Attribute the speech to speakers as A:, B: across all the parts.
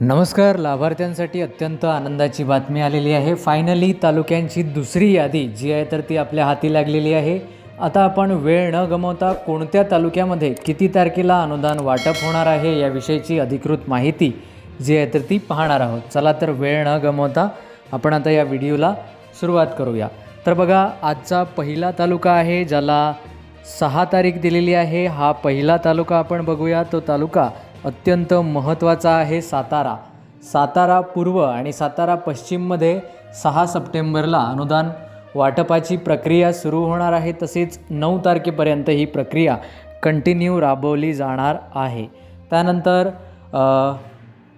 A: नमस्कार लाभार्थ्यांसाठी अत्यंत आनंदाची बातमी आलेली आहे. फायनली तालुक्यांची दुसरी यादी जी आहे तर ती आपल्या हाती लागलेली आहे. आता आपण वेळ न गमवता कोणत्या तालुक्यामध्ये किती तारखेला अनुदान वाटप होणार आहे याविषयीची अधिकृत माहिती जी आहे तर ती पाहणार आहोत. चला तर वेळ न गमवता आपण आता या व्हिडिओला सुरुवात करूया. तर बघा आजचा पहिला तालुका आहे ज्याला सहा तारीख दिलेली आहे. हा पहिला तालुका आपण बघूया. तो तालुका अत्यंत महत्त्वाचा आहे सातारा. सातारा पूर्व आणि सातारा पश्चिममध्ये सहा सप्टेंबरला अनुदान वाटपाची प्रक्रिया सुरू होणार आहे तसेच नऊ तारखेपर्यंत ही प्रक्रिया कंटिन्यू राबवली जाणार आहे. त्यानंतर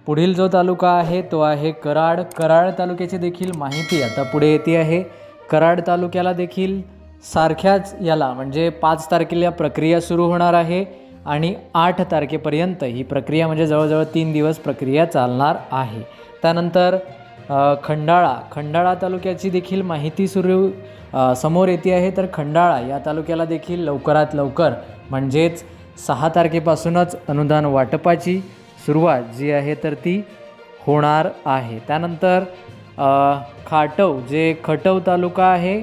A: पुढील जो तालुका आहे तो आहे कराड. कराड तालुक्याची देखील माहिती आता पुढे येते आहे. कराड तालुक्याला देखील सारख्याच याला म्हणजे पाच तारखेला प्रक्रिया सुरू होणार आहे. आणि आठ तारखेपर्यंत ही प्रक्रिया म्हणजे जवळजवळ तीन दिवस प्रक्रिया चालणार आहे. त्यानंतर खंडाळा. खंडाळा तालुक्याची देखील माहिती सुरू समोर येते आहे. तर खंडाळा या तालुक्याला देखील लवकरात लवकर म्हणजेच सहा तारखेपासूनच अनुदान वाटपाची सुरुवात जी आहे तर ती होणार आहे. त्यानंतर खाटव जे खटव तालुका आहे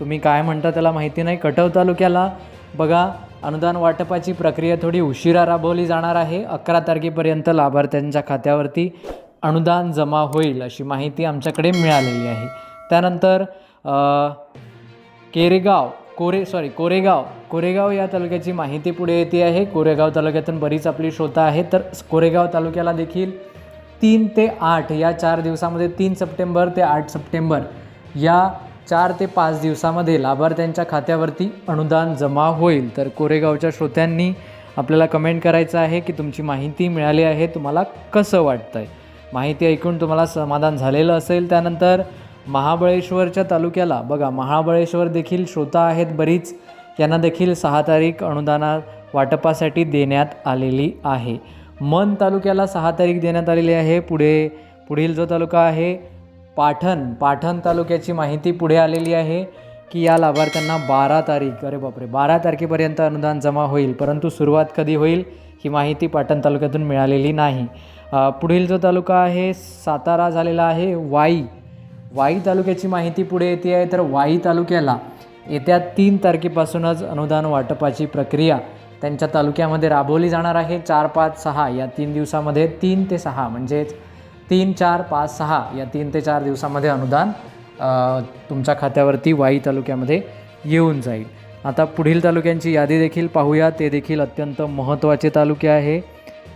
A: तुम्ही काय म्हणता त्याला माहिती नाही. खटव तालुक्याला बघा अनुदान वाटपाची प्रक्रिया थोडी उशिरा राबवली जाणार आहे. अकरा तारखेपर्यंत लाभार्थ्यांच्या खात्यावरती अनुदान जमा होईल अशी माहिती आमच्याकडे मिळालेली आहे. त्यानंतर केरेगाव कोरे सॉरी कोरेगाव कोरेगाव या तालुक्याची माहिती पुढे येते आहे. कोरेगाव तालुक्यातून बरीच आपली श्रोता आहे तर कोरेगाव तालुक्याला देखील तीन ते आठ या चार दिवसामध्ये तीन सप्टेंबर ते आठ सप्टेंबर या चार ते पाच दिवसामध्ये लाभार्थ्यांच्या खात्यावरती अनुदान जमा होईल. तर कोरेगावच्या श्रोत्यांनी आपल्याला कमेंट करायचं आहे की तुमची माहिती मिळाली आहे तुम्हाला कसं वाटतं आहे माहिती ऐकून तुम्हाला समाधान झालेलं असेल. त्यानंतर महाबळेश्वरच्या तालुक्याला बघा महाबळेश्वर देखील श्रोता आहेत बरीच. यांना देखील सहा तारीख अनुदाना वाटपासाठी देण्यात आलेली आहे. मन तालुक्याला सहा तारीख देण्यात आलेली आहे. पुढे पुढील जो तालुका आहे पाठण पाठण तालुक्याची माहिती पुढे आलेली आहे की या लाभार्थ्यांना बारा तारीख अरे बापरे बारा तारखेपर्यंत अनुदान जमा होईल परंतु सुरुवात कधी होईल ही माहिती पाटण तालुक्यातून मिळालेली नाही. पुढील जो तालुका आहे सातारा झालेला आहे वाई. वाई तालुक्याची माहिती पुढे येते आहे तर वाई तालुक्याला येत्या तीन तारखेपासूनच अनुदान वाटपाची प्रक्रिया त्यांच्या तालुक्यामध्ये राबवली जाणार आहे. चार पाच सहा या तीन दिवसामध्ये तीन ते सहा म्हणजेच तीन चार पाच सहा या तीन ते चार दिवसामध्ये अनुदान तुमच्या खात्यावरती वाई तालुक्यामध्ये येऊन जाईल. आता पुढील तालुक्यांची यादी देखील पाहूया. ते देखील अत्यंत महत्त्वाचे तालुके आहे.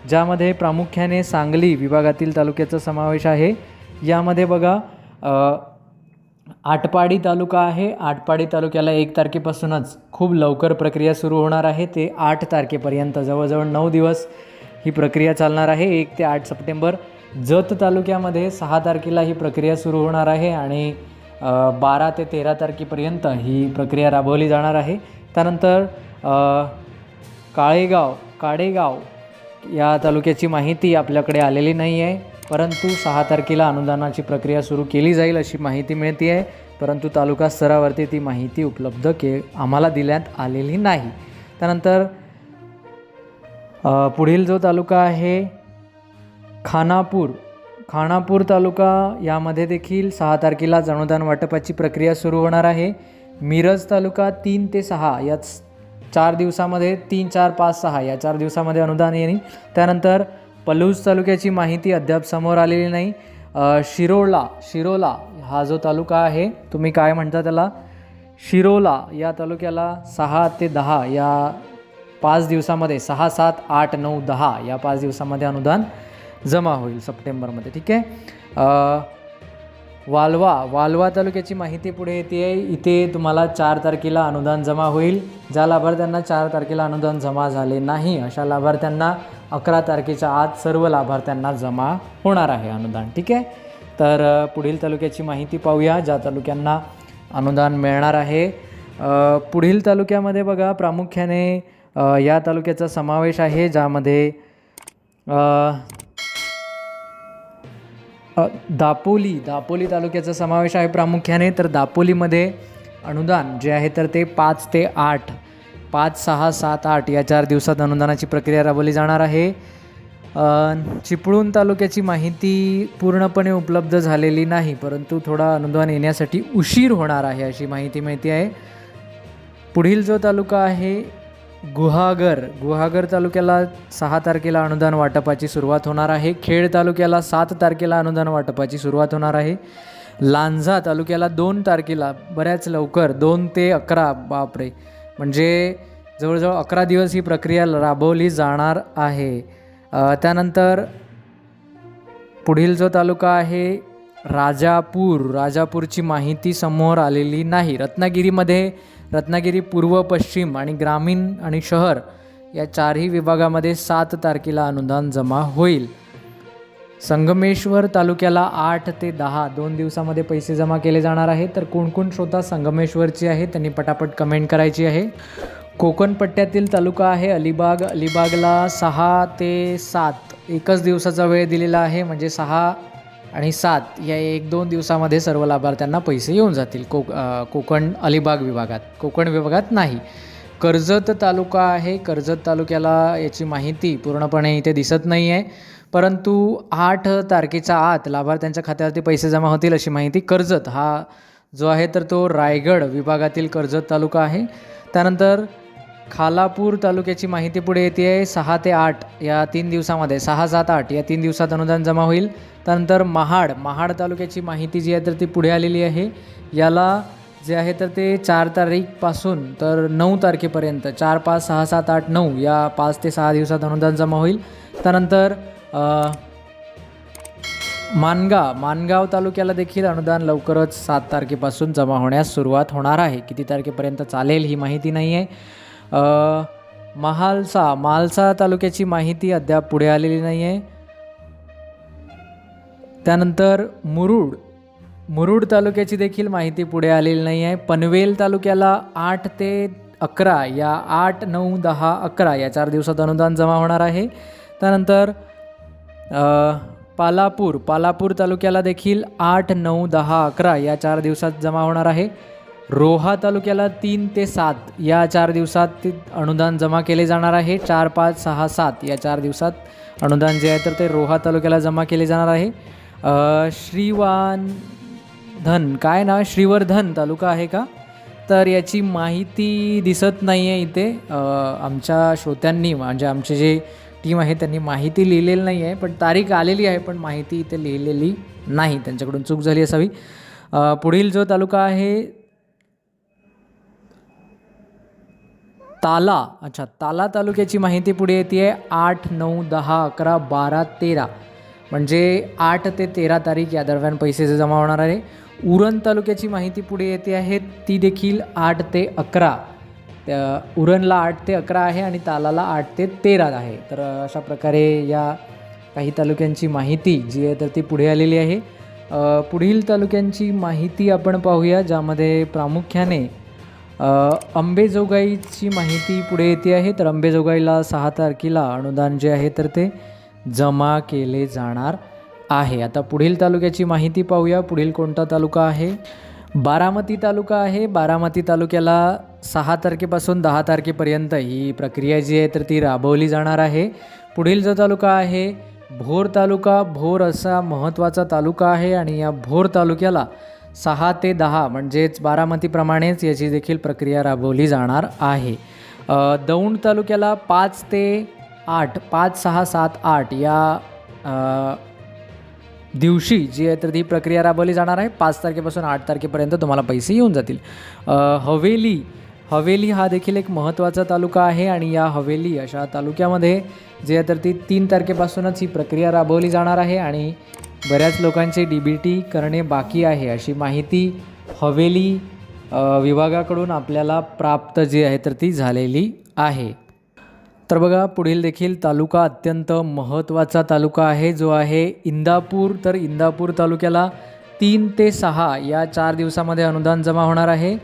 A: ज्यामध्ये प्रामुख्याने सांगली विभागातील तालुक्याचा समावेश आहे. यामध्ये बघा आटपाडी तालुका आहे. आटपाडी तालुक्याला एक तारखेपासूनच खूप लवकर प्रक्रिया सुरू होणार आहे. ते आठ तारखेपर्यंत जवळजवळ नऊ दिवस ही प्रक्रिया चालणार आहे. एक ते आठ सप्टेंबर जत तालुक्यामध्ये सहा तारखेला ही प्रक्रिया सुरू होणार आहे आणि बारा ते तेरा तारखेपर्यंत ही प्रक्रिया राबवली जाणार आहे. त्यानंतर काळेगाव काडेगाव या तालुक्याची माहिती आपल्याकडे आलेली नाही आहे. परंतु सहा तारखेला अनुदानाची प्रक्रिया सुरू केली जाईल अशी माहिती मिळते आहे परंतु तालुका स्तरावरती ती माहिती उपलब्ध के आम्हाला दिल्यात आलेली नाही. त्यानंतर पुढील जो तालुका आहे खानापूर. खानापूर तालुका यामध्ये देखील सहा तारखेलाच अनुदान वाटपाची प्रक्रिया सुरू होणार आहे. मिरज तालुका तीन ते सहा या चार दिवसामध्ये तीन चार पाच सहा या चार दिवसामध्ये अनुदान येईल. त्यानंतर पलूस तालुक्याची माहिती अद्याप समोर आलेली नाही. शिरोला शिरोळा शिरोला हा जो तालुका आहे तुम्ही काय म्हणता त्याला? शिरोला या तालुक्याला सहा ते दहा या पाच दिवसामध्ये सहा सात आठ नऊ दहा या पाच दिवसामध्ये अनुदान जमा होईल सप्टेंबरमध्ये ठीक आहे? वालवा वालवा तालुक्याची माहिती पुढे येते. आहे इथे तुम्हाला चार तारखेला अनुदान जमा होईल. ज्या लाभार्थ्यांना चार तारखेला अनुदान जमा झाले नाही अशा लाभार्थ्यांना अकरा तारखेच्या आत सर्व लाभार्थ्यांना जमा होणार आहे अनुदान ठीक आहे? तर पुढील तालुक्याची माहिती पाहूया. ज्या तालुक्यांना अनुदान मिळणार आहे पुढील तालुक्यामध्ये बघा प्रामुख्याने या तालुक्याचा समावेश आहे ज्यामध्ये दापोली दापोली तालुक्याचा समावेश आहे प्रामुख्याने. तर दापोलीमध्ये अनुदान जे आहे तर ते पाच ते आठ पाच सहा सात आठ या चार दिवसात अनुदानाची प्रक्रिया राबवली जाणार आहे. चिपळूण तालुक्याची माहिती पूर्णपणे उपलब्ध झालेली नाही परंतु थोडा अनुदान येण्यासाठी उशीर होणार आहे अशी माहिती माहिती आहे. पुढील जो तालुका आहे गुहागर. गुहागर तालुक्याला सहा तारखेला अनुदान वाटपाची सुरुवात होणार आहे. खेड तालुक्याला सात तारखेला अनुदान वाटपाची सुरुवात होणार आहे. लांझा तालुक्याला दोन तारखेला बऱ्याच लवकर दोन ते अकरा बापरे. म्हणजे जवळजवळ अकरा दिवस ही प्रक्रिया राबवली जाणार आहे. त्यानंतर पुढील जो तालुका आहे राजापूर. राजापूरची माहिती समोर आलेली नाही. रत्नागिरीमध्ये रत्नागिरी पूर्व पश्चिम आणि ग्रामीण आणि शहर या चारही विभागामध्ये सात तारखेला अनुदान जमा होईल. संगमेश्वर तालुक्याला आठ ते दहा दोन दिवसामध्ये पैसे जमा केले जाणार आहे तर कोणकोण श्रोता संगमेश्वरची आहे त्यांनी पटापट कमेंट करायची आहे. कोकण पट्ट्यातील तालुका आहे अलिबाग. अलिबागला सहा ते सात एकच दिवसाचा वेळ दिलेला आहे. म्हणजे सहा आणि सात या एक दोन दिवसामध्ये सर्व लाभार्थ्यांना पैसे येऊन जातील कोक कोकण अलिबाग विभागात. कोकण विभागात नाही. कर्जत तालुका आहे. कर्जत तालुक्याला याची माहिती पूर्णपणे इथे दिसत नाही आहे परंतु आठ तारखेच्या आत लाभार्थ्यांच्या खात्यावरती पैसे जमा होतील अशी माहिती कर्जत हा जो आहे तर तो रायगड विभागातील कर्जत तालुका आहे. त्यानंतर खालापूर तालुक्याची माहिती पुढे येते आहे सहा ते आठ या तीन दिवसामध्ये सहा सात आठ या तीन दिवसात अनुदान जमा होईल. त्यानंतर महाड महाड तालुक्याची माहिती जी आहे तर ती पुढे आलेली आहे. याला जे आहे तर ते चार तारीखपासून तर नऊ तारखेपर्यंत चार पाच सहा सात आठ नऊ या पाच ते सहा दिवसात अनुदान जमा होईल. त्यानंतर मानगाव मानगाव तालुक्याला देखील अनुदान लवकरच सात तारखेपासून जमा होण्यास सुरुवात होणार आहे. किती तारखेपर्यंत चालेल ही माहिती नाही आहे महालसा महालसा मालसा तालुक्याची माहिती अद्याप पुढे आलेली नाही आहे त्यानंतर मुरुड मुरुड तालुक्याची देखील माहिती पुढे आलेली नाही आहे पनवेल तालुक्याला आठ ते अकरा या आठ नऊ दहा अकरा या चार दिवसात अनुदान जमा होणार आहे. त्यानंतर पालापूर पालापूर तालुक्याला देखील आठ नऊ दहा अकरा या चार दिवसात जमा होणार आहे. रोहा तालुक्याला तीन ते सात या चार दिवसात ते अनुदान जमा केले जाणार आहे. चार पाच सहा सात या चार दिवसात अनुदान जे आहे तर ते रोहा तालुक्याला जमा केले जाणार आहे. श्रीवान धन काय ना श्रीवर्धन तालुका आहे का? तर याची माहिती दिसत नाही आहे इथे आमच्या श्रोत्यांनी म्हणजे आमचे जे टीम आहे त्यांनी माहिती लिहिलेली नाही आहे पण तारीख आलेली आहे पण माहिती इथे लिहिलेली नाही. त्यांच्याकडून चूक झाली असावी. पुढील जो तालुका आहे ताला. अच्छा ताला तालुक्याची माहिती पुढे येते आहे आठ नऊ दहा अकरा बारा तेरा. म्हणजे आठ ते तेरा तारीख या दरम्यान पैसे जमा होणार आहे. उरण तालुक्याची माहिती पुढे येते आहे. ती देखील आठ ते अकरा. त्या उरणला आठ ते अकरा आहे आणि तालाला आठ ते तेरा आहे. तर अशा प्रकारे या काही तालुक्यांची माहिती जी आहे तर ती पुढे आलेली आहे. पुढील तालुक्यांची माहिती आपण पाहूया ज्यामध्ये प्रामुख्याने अंबेजोगाईची माहिती पुढे येते आहे. तर अंबेजोगाईला सहा तारखेला अनुदान जे आहे तर ते जमा केले जाणार आहे. आता पुढील तालुक्याची माहिती पाहूया. पुढील कोणता तालुका आहे? बारामती तालुका आहे. बारामती तालुक्याला सहा तारखेपासून दहा तारखेपर्यंत ही प्रक्रिया जी आहे तर ती राबवली जाणार आहे. पुढील जो तालुका आहे भोर तालुका. भोर असा महत्त्वाचा तालुका आहे आणि या भोर तालुक्याला सहा ते दहा म्हणजेच बारामतीप्रमाणेच याची देखील प्रक्रिया राबवली जाणार आहे. दौंड तालुक्याला पाच ते आठ पाच सहा सात आठ या दिवशी जी आहे तर ती प्रक्रिया राबवली जाणार आहे. पाच तारखेपासून आठ तारखेपर्यंत तुम्हाला पैसे येऊन जातील. हवेली हवेली हा देखील एक महत्त्वाचा तालुका आहे आणि या हवेली अशा तालुक्यामध्ये जे आहे तर ती तीन तारखेपासूनच ही प्रक्रिया राबवली जाणार आहे आणि बऱ्याच लोकांचे डी बी टी करणे बाकी आहे अशी माहिती हवेली विभागाकडून आपल्याला प्राप्त जी आहे तर ती झालेली आहे. तर बघा पुढील देखील तालुका अत्यंत महत्त्वाचा तालुका आहे जो आहे इंदापूर. तर इंदापूर तालुक्याला तीन ते सहा या चार दिवसामध्ये अनुदान जमा होणार आहे.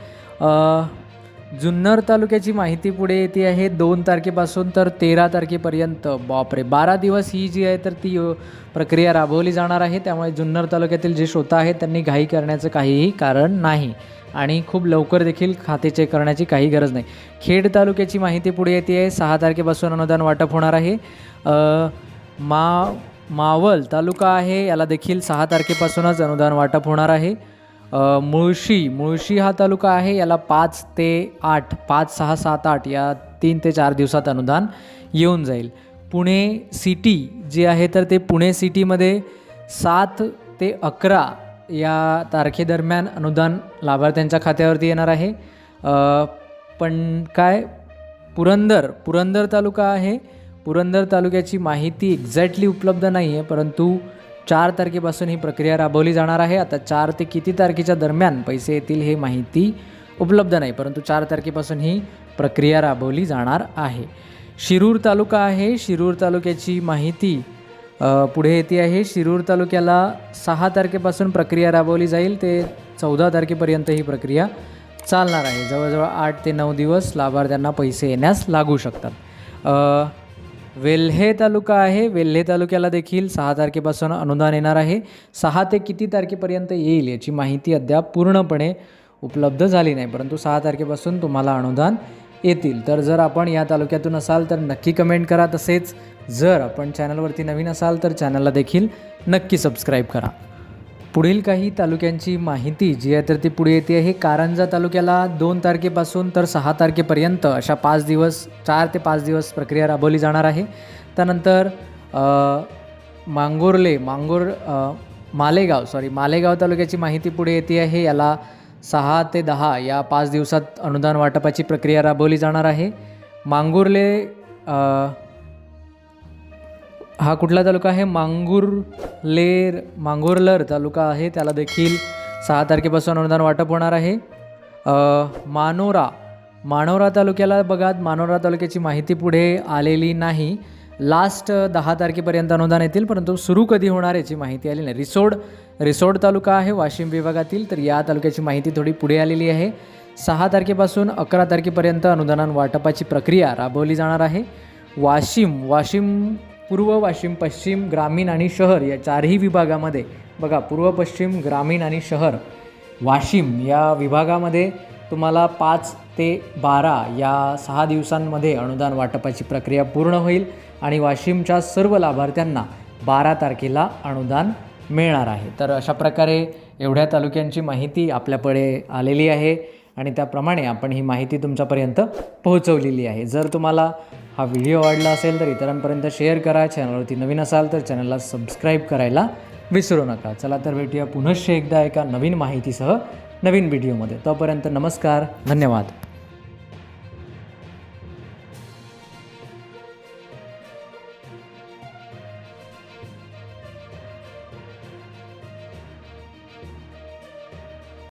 A: जुन्नर तालुक्याची माहिती पुढे येते आहे. दोन तारखेपासून तर तेरा तारखेपर्यंत. बापरे बारा दिवस ही जी आहे तर ती प्रक्रिया राबवली जाणार आहे. त्यामुळे जुन्नर तालुक्यातील जे श्रोता आहेत त्यांनी घाई करण्याचं काहीही कारण नाही. आणि खूप लवकर देखील खाते चेक करण्याची काही गरज नाही. खेड तालुक्याची माहिती पुढे येते आहे. सहा तारखेपासून अनुदान वाटप होणार आहे. मा मावल तालुका आहे. याला देखील सहा तारखेपासूनच अनुदान वाटप होणार आहे. मुळशी मुळशी हा तालुका आहे याला पाच ते आठ पाच सहा सात आठ या तीन ते चार दिवसात अनुदान येऊन जाईल. पुणे सिटी जी आहे तर ते पुणे सिटीमध्ये सात ते अकरा या तारखेदरम्यान अनुदान लाभार्थ्यांच्या खात्यावरती येणार आहे. पण काय पुरंदर पुरंदर तालुका आहे. पुरंदर तालुक्याची माहिती एक्झॅक्टली उपलब्ध नाही आहे परंतु चार तारखेपासून ही प्रक्रिया राबवली जाणार आहे. आता चार ते किती तारखेच्या दरम्यान पैसे येतील हे माहिती उपलब्ध नाही परंतु चार तारखेपासून ही प्रक्रिया राबवली जाणार आहे. शिरूर तालुका आहे. शिरूर तालुक्याची माहिती पुढे येते आहे. शिरूर तालुक्याला सहा तारखेपासून प्रक्रिया राबवली जाईल. ते चौदा तारखेपर्यंत ही प्रक्रिया चालणार आहे. जवळजवळ आठ ते नऊ दिवस लाभार्थ्यांना पैसे येण्यास लागू शकतात. वेल्हे तालुका आहे. वेल्हे तालुक्याला देखील सहा तारखेपासून अनुदान येणार आहे. सहा ते किती तारखेपर्यंत येईल याची माहिती अद्याप पूर्णपणे उपलब्ध झाली नाही परंतु सहा तारखेपासून तुम्हाला अनुदान येतील. तर जर आपण या तालुक्यातून असाल तर नक्की कमेंट करा. तसेच जर आपण चॅनलवरती नवीन असाल तर चॅनलला देखील नक्की सबस्क्राईब करा. पुढील काही तालुक्यांची माहिती जी आहे तर ती पुढे येते. आहे कारंजा तालुक्याला दोन तारखेपासून तर सहा तारखेपर्यंत अशा पाच दिवस चार ते पाच दिवस प्रक्रिया राबवली जाणार आहे. त्यानंतर अ, मांगोर्ले मांगोर मालेगाव सॉरी मालेगाव तालुक्याची माहिती पुढे येते आहे. याला सहा ते दहा या पाच दिवसात अनुदान वाटपाची प्रक्रिया राबवली जाणार आहे. मांगुर्ले हा कुठला तालुका आहे? मांगुरलेर मांगुरलर तालुका आहे. त्याला देखील सहा तारखेपासून अनुदान वाटप होणार आहे. मानोरा. मानोरा तालुक्याला बघा मानोरा तालुक्याची माहिती पुढे आलेली नाही. लास्ट दहा तारखेपर्यंत अनुदान येतील परंतु सुरू कधी होणार याची माहिती आली नाही. रिसोड रिसोड तालुका आहे वाशिम विभागातील तर या तालुक्याची माहिती थोडी पुढे आलेली आहे. सहा तारखेपासून अकरा तारखेपर्यंत अनुदान वाटपाची प्रक्रिया राबवली जाणार आहे. वाशिम वाशिम पूर्व वाशिम पश्चिम ग्रामीण आणि शहर या चारही विभागामध्ये बघा पूर्व पश्चिम ग्रामीण आणि शहर वाशिम या विभागामध्ये तुम्हाला पाच ते बारा या सहा दिवसांमध्ये अनुदान वाटपाची प्रक्रिया पूर्ण होईल आणि वाशिमच्या सर्व लाभार्थ्यांना बारा तारखेला अनुदान मिळणार आहे. तर अशा प्रकारे एवढ्या तालुक्यांची माहिती आपल्याकडे आलेली आहे आणि त्याप्रमाणे आपण ही माहिती तुमच्यापर्यंत पोहोचवलेली आहे. जर तुम्हाला हा व्हिडिओ आवडला असेल तर इतरांपर्यंत शेअर करा. चॅनलवरती नवीन असाल तर चॅनलला सबस्क्राईब करायला विसरू नका. चला तर भेटूया पुनश्च एकदा एका नवीन माहितीसह नवीन व्हिडिओमध्ये. तोपर्यंत नमस्कार धन्यवाद.